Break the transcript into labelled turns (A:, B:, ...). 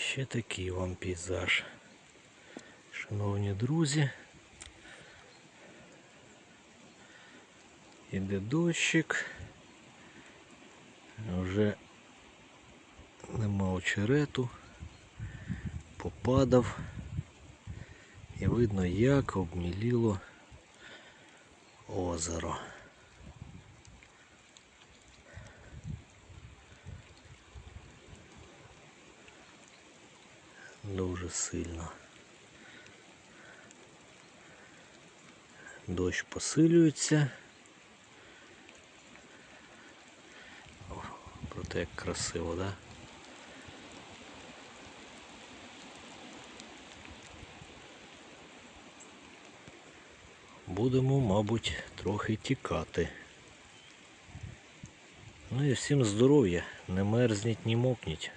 A: ще такий вам пейзаж. Шановні друзі. Іде дощик. Вже нема очерету. Попадав. І видно, як обміліло озеро. Дуже сильно. Дощ посилюється. О, проте як красиво, да? Будемо, мабуть, трохи тікати. Ну і всім здоров'я, не мерзніть, ні мокніть.